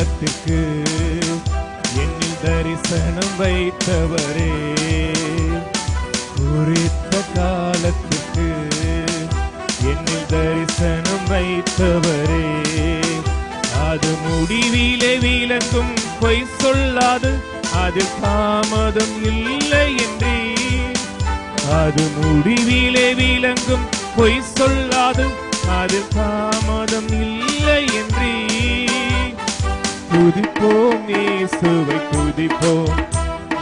காலத்திற்கு என்னில் தரிசனம் வைத்தவரே. குறித்த காலத்துக்கு என்னில் தரிசனம் வைத்தவரே. அது முடிவிலே விளக்கும் பொய் சொல்லாது அது தாமதம் இல்லை என்றே. அது முடிவிலே விளங்கும் பொய் சொல்லாது அது தாமதம் இல்லை என்றே. துதிப்போம் இயேசுவை துதிப்போம்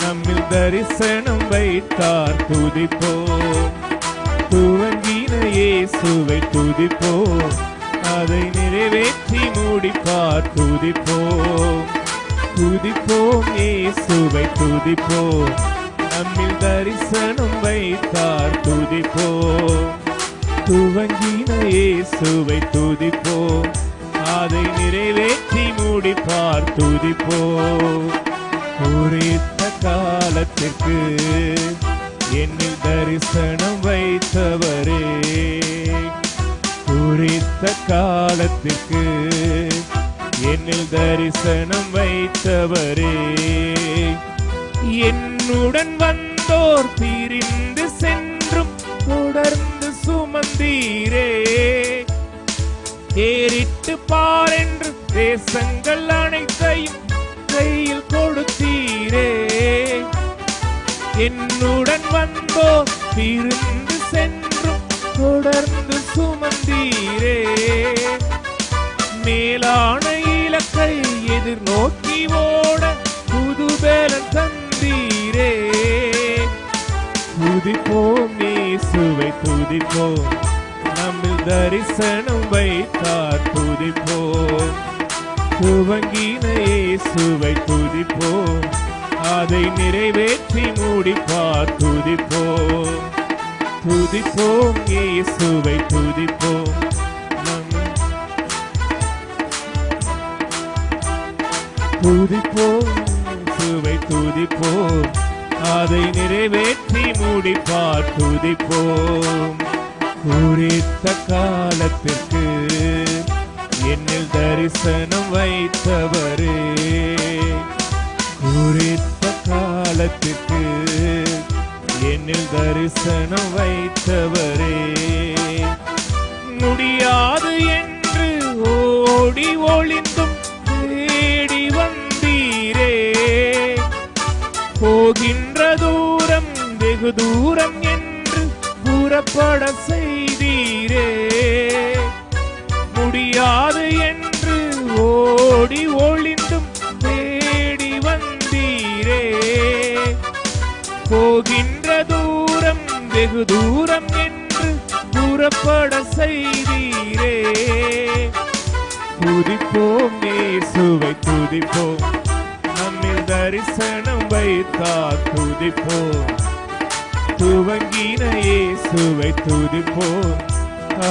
நம்மில் தரிசனம் வைத்தார் துதிப்போம் துவங்கின இயேசுவை துதிப்போம் அதை நிறைவேற்றி முடிப்பார் துதிப்போம் துதிப்போம் இயேசுவை துதிப்போம் நம்மில் தரிசனம் வைத்தார் துதிப்போம் துவங்கின இயேசுவை துதிப்போம் அதை நிறைவேற்றி முடிப்பார் துதிப்போம் குறித்த காலத்திற்கு என்னில் தரிசனம் வைத்தவரே. குறித்த காலத்திற்கு என்னில் தரிசனம் வைத்தவரே. என்னுடன் வந்தோர் பிரிந்து சென்றும் தொடர்ந்து சுமந்தீரே. பார் என்று தேசங்கள் அனைத்தையும் கையில் கொடுத்தீரே. என்னுடன் வந்தோ பிரிந்து சென்றும் தொடர்ந்து சுமந்தீரே. மேலான இலக்கை எதிர்நோக்கி ஓட புதுபேலன் தந்தீரே. துதிப்போம் இயேசுவை துதிப்போம். தரிசனம் வைத்தார் துதிப்போம் துவங்கினையே சுவை துதிப்போம். அதை நிறைவேற்றி முடிப்பார் துதிப்போம் துதிப்போம் இயேசுவை துதிப்போம். துதிப்போம் சுவை துதிப்போம். அதை நிறைவேற்றி முடிப்பார் துதிப்போம் குறித்த காலத்திற்கு என்னில் தரிசனம் வைத்தவரே. குறித்த காலத்திற்கு என்னில் தரிசனம் வைத்தவரே. முடியாது என்று ஓடி ஒளிந்தும் பட செய்தீரே. முடியாது என்று ஓடி ஒளிந்தும் தேடி வந்தீரே. போகின்ற தூரம் வெகு தூரம் என்று புறப்பட செய்தீரே. துதிப்போம் இயேசுவை துதிப்போம். நம்மில் தரிசனம் வைத்தார் துதிப்போம். துவங்கின இயேசுவை துதிப்போம்.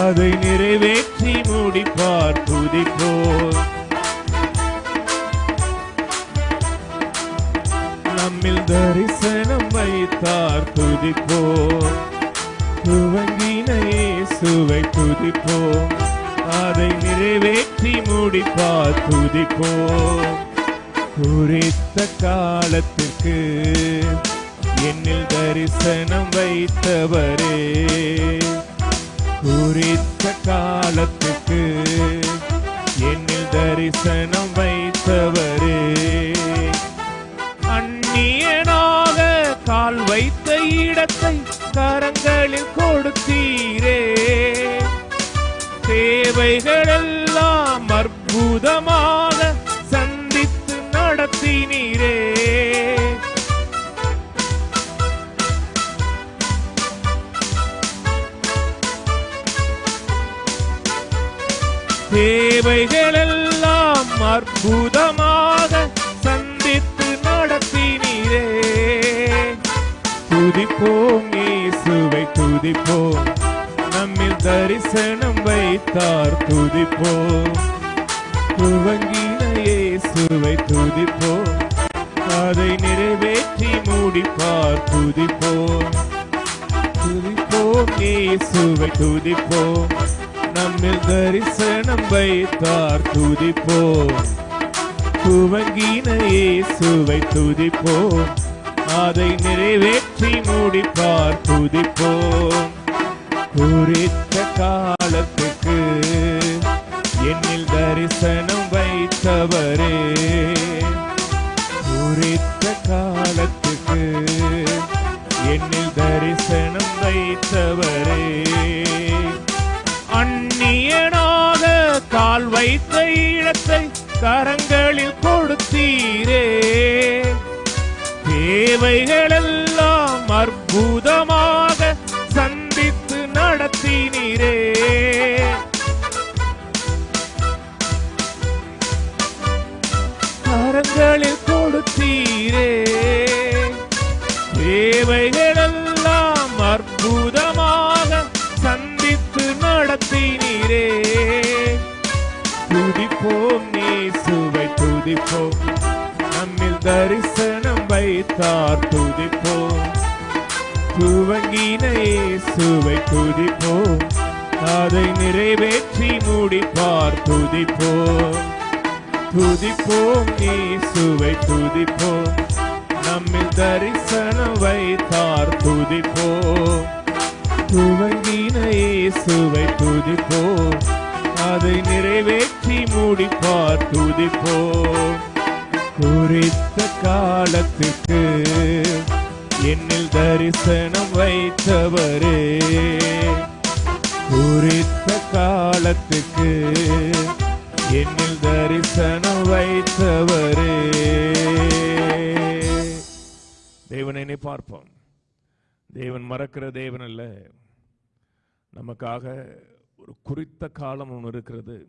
அதை நிறைவேற்றி முடிப்பார் துதிப்போம். நம்மில் தரிசனம் வைத்தார் துதிப்போம். துவங்கின இயேசுவை துதிப்போம். அதை நிறைவேற்றி முடிப்பார் துதிப்போம். குறித்த காலத்திற்கு என்னில் தரிசனம் வைத்தவரே. குறித்த காலத்துக்கு என்னில் தரிசனம் வைத்தவரே. அந்நியனாக கால் வைத்த இடத்தை கரங்களில் கொடுத்தீரே. தேவைகளெல்லாம் அற்புதமாக தேவைகளெல்லாம் அற்புதமாக சந்தித்து நடத்தினீரே. துதிப்போம் இயேசுவை துதிப்போம். நம்மில் தரிசனம் வைத்தார் துதிப்போம். துவங்கின இயேசுவை துதிப்போம். அதை நிறைவேற்றி முடிப்பார் துதிப்போம். துதிப்போம் இயேசுவை துதிப்போம். நம்மில் தரிசனம் வைத்தார் துதிப்போம். துவங்கின இயேசுவை துதிப்போம். அதை நிறைவேற்றி முடிப்பார் துதிப்போம். குறித்த காலத்துக்கு என்னில் தரிசனம் வைத்தவரே. இடத்தை கரங்களில் கொடுத்தீரே. தேவைகளெல்லாம் அற்புதமாக சந்தித்து நடத்தினீரே கரங்களில் கொடுத்தீரே. தேவைகளெல்லாம் அற்புத துதிப்போம் துவங்கின இயேசுவை துதிப்போம் அதை நிறைவேற்றி முடிப்பார் துதிப்போம் துதிப்போம் இயேசுவை துதிப்போம் நம்மில் தரிசனம் வைத்தார் துதிப்போம் துவங்கின இயேசுவை துதிப்போம் அதை நிறைவேற்றி முடிப்பார் துதிப்போம். குறித்த காலத்துக்கு என்னில் தரிசனம் வைத்தவரே. குறித்த காலத்துக்கு என்னில் தரிசனம் வைத்தவரே. தேவனை பார்ப்போம். தேவன் மறக்கிற தேவன் அல்ல. நமக்காக ஒரு குறித்த காலம் ஒன்று இருக்கிறது.